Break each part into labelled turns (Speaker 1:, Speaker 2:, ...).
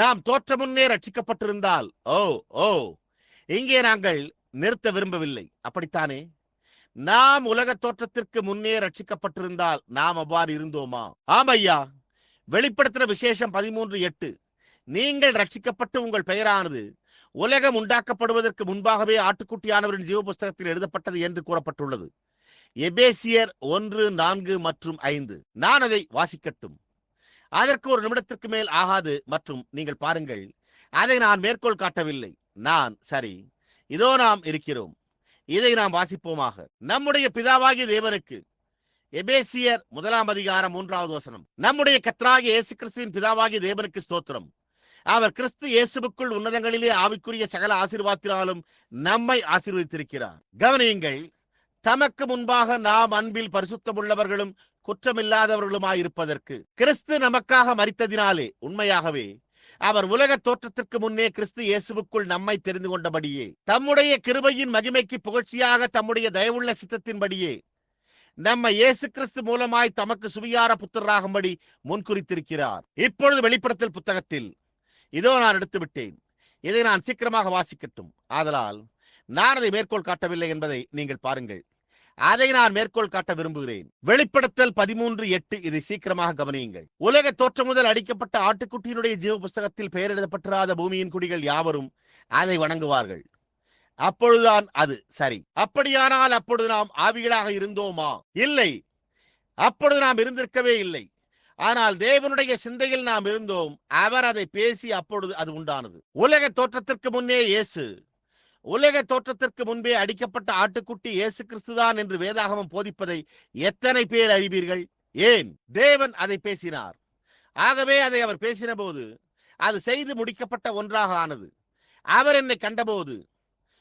Speaker 1: நாம் தோற்ற முன்னே ரட்சிக்கப்பட்டிருந்தால் ஓ ஓ இங்கே நாங்கள் நிறுத்த விரும்பவில்லை. அப்படித்தானே? நாம் உலக தோற்றத்திற்கு முன்னே ரட்சிக்கப்பட்டிருந்தால் நாம் அவ்வாறு இருந்தோமா? ஆம் ஐயா. வெளிப்படுத்தின விசேஷம் பதிமூன்று எட்டு. நீங்கள் ரட்சிக்கப்பட்டு உங்கள் பெயரானது உலகம் உண்டாக்கப்படுவதற்கு முன்பாகவே ஆட்டுக்குட்டியானவரின் ஜீவ புஸ்தகத்தில் எழுதப்பட்டது என்று கூறப்பட்டுள்ளது. எபேசியர் ஒன்று நான்கு மற்றும் ஐந்து. நான் அதை வாசிக்கட்டும். அதற்கு ஒரு நிமிடத்திற்கு மேல் ஆகாது மற்றும் நீங்கள் பாருங்கள் அதை நான் மேற்கோள் காட்டவில்லை. நான் சரி இதோ நாம் இருக்கிறோம். இதை நாம் வாசிப்போமாக. நம்முடைய பிதாவாகிய தேவனுக்கு. எபேசியர் முதலாம் அதிகாரம் மூன்றாவது வசனம். நம்முடைய கத்ராகி இயேசு கிறிஸ்துவின் பிதாவாகிய தேவனுக்கு ஸ்தோத்திரம். அவர் கிறிஸ்து இயேசுவுக்குள் உன்னதங்களிலே ஆவிக்குரிய சகல ஆசீர்வாதத்தினாலும் நம்மை ஆசீர்வதித்திருக்கிறார். கவனியுங்கள் தமக்கு முன்பாக நாம் அன்பில் பரிசுத்தமுள்ளவர்களும் குற்றமில்லாதவர்களுமாயிருப்பதற்கு. கிறிஸ்து நமக்காக மறித்ததினாலே உண்மையாகவே அவர் உலக தோற்றத்திற்கு முன்னே கிறிஸ்து இயேசுவுக்குள் நம்மை தெரிந்து கொண்டபடியே தம்முடைய கிருபையின் மகிமைக்கு புகழ்ச்சியாக தம்முடைய தயவுள்ள சித்தத்தின்படியே நம்ம இயேசு கிறிஸ்து மூலமாய் தமக்கு சுவியார புத்தராகும்படி முன்குறித்திருக்கிறார். இப்பொழுது வெளிப்படுத்தல் புத்தகத்தில் இதோ நான் எடுத்துவிட்டேன். இதை நான் சீக்கிரமாக வாசிக்கட்டும். ஆதலால் நான் அதை மேற்கோள் காட்டவில்லை என்பதை நீங்கள் பாருங்கள். அதை நான் மேற்கோள் காட்ட விரும்புகிறேன். வெளிப்படுத்தல் பதிமூன்று எட்டு இதை சீக்கிரமாக கவனியுங்கள். உலக தோற்றம் முதல் அடிக்கப்பட்ட ஆட்டுக்குட்டியினுடைய ஜீவ புஸ்தகத்தில் பெயரிடப்பட்டிராத பூமியின் குடிகள் யாவரும் அதை வணங்குவார்கள். அப்பொழுதுதான் அது சரி. அப்படியானால் அப்பொழுது நாம் ஆவிகளாக இருந்தோமா? இல்லை. அப்பொழுது நாம் இருந்திருக்கவே இல்லை. ஆனால் தேவனுடைய சிந்தையில் நாம் இருந்தோம். அவர் அதை பேசி அப்பொழுது அது உண்டானது. உலக தோற்றத்திற்கு முன்னே இயேசு உலக தோற்றத்திற்கு முன்பே அடிக்கப்பட்ட ஆட்டுக்குட்டி இயேசு கிறிஸ்துதான் என்று வேதாகமம் போதிப்பதை எத்தனை பேர் அறிவீர்கள்? ஏன்? தேவன் அதை பேசினார். ஆகவே அதை அவர் பேசின போது அது செய்து முடிக்கப்பட்ட ஒன்றாக ஆனது. அவர் என்னை கண்டபோது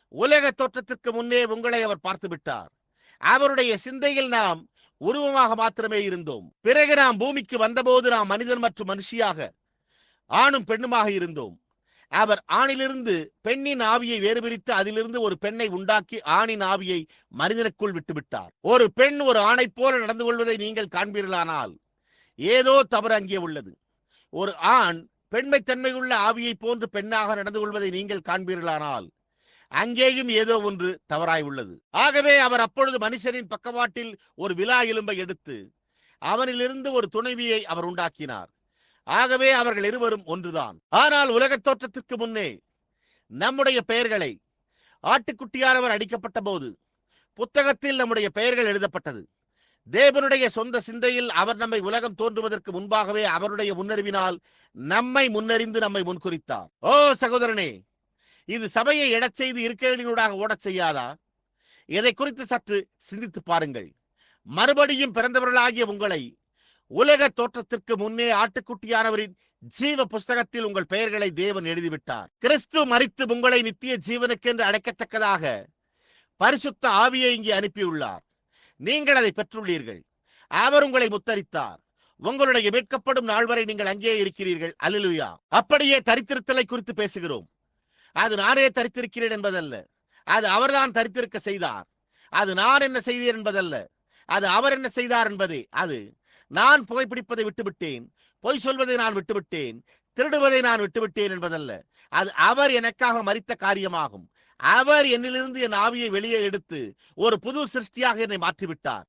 Speaker 1: உலக தோற்றத்திற்கு முன்னே உங்களை அவர் பார்த்து விட்டார் அவருடைய சிந்தையில் நாம் உருவமாக மாத்திரமே இருந்தோம். பிறகு நாம் பூமிக்கு வந்தபோது நாம் மனிதன் மற்றும் மனுஷியாக ஆணும் பெண்ணுமாக இருந்தோம். அவர் ஆணிலிருந்து பெண்ணின் ஆவியை வேறுபிரித்து அதிலிருந்து ஒரு பெண்ணை உண்டாக்கி ஆணின் ஆவியை மனிதனுக்குள் விட்டுவிட்டார். ஒரு பெண் ஒரு ஆணைப் போல நடந்து கொள்வதை நீங்கள் காண்பீர்களானால் ஏதோ தவறு அங்கே உள்ளது. ஒரு ஆண் பெண்மைத்தன்மையுள்ள ஆவியை போன்று பெண்ணாக நடந்து கொள்வதை நீங்கள் காண்பீர்களானால் அங்கேயும் ஏதோ ஒன்று தவறாய் உள்ளது. ஆகவே அவர் அப்பொழுது மனுஷனின் பக்கவாட்டில் ஒரு விலா எலும்பை எடுத்து அவனிலிருந்து ஒரு துணைவியை அவர் உண்டாக்கினார். ஆகவே அவர்கள் இருவரும் ஒன்றுதான். ஆனால் உலகத் தோற்றத்திற்கு முன்னே நம்முடைய பெயர்களை ஆட்டுக்குட்டியானவர் அடிக்கப்பட்ட போது புத்தகத்தில் நம்முடைய பெயர்கள் எழுதப்பட்டது. தேவனுடைய சொந்த சிந்தையில் அவர் நம்மை உலகம் தோன்றுவதற்கு முன்பாகவே அவருடைய முன்னறிவினால் நம்மை முன்னறிந்து நம்மை முன்குறித்தார். ஓ சகோதரனே இது சபையை எடச் செய்து இருக்கைகளினூடாக ஓடச் செய்யாதா? இதை குறித்து சற்று சிந்தித்து பாருங்கள். மறுபடியும் பிறந்தவர்களாகிய உங்களை உலக தோற்றத்திற்கு முன்னே ஆட்டுக்குட்டியானவரின் ஜீவ புஸ்தகத்தில் உங்கள் பெயர்களை தேவன் எழுதிவிட்டார். கிறிஸ்து மறித்து உங்களை நித்திய ஜீவனுக்கென்று அடைக்கத்தக்கதாக பரிசுத்த ஆவியை இங்கே அனுப்பியுள்ளார். நீங்கள் அதை பெற்றுள்ளீர்கள். அவர் உங்களை முத்தரித்தார். உங்களுடைய மீட்கப்படும் நாள் வரை நீங்கள் அங்கே இருக்கிறீர்கள். அலிலுயா அப்படியே தரித்திருத்தலை குறித்து பேசுகிறோம். அது நானே தரித்திருக்கிறேன் என்பதல்ல. அது அவர்தான் தரித்திருக்க செய்தார். அது நான் என்ன செய்தேன் என்பதல்ல. அது அவர் என்ன செய்தார் என்பதே. அது நான் புகைப்பிடிப்பதை விட்டுவிட்டேன். பொய் சொல்வதை நான் விட்டுவிட்டேன். திருடுவதை நான் விட்டுவிட்டேன் என்பதல்ல. அது அவர் எனக்காக மறித்த காரியமாகும். அவர் என்னிலிருந்து என் ஆவியை வெளியே எடுத்து ஒரு புது சிருஷ்டியாக என்னை மாற்றிவிட்டார்.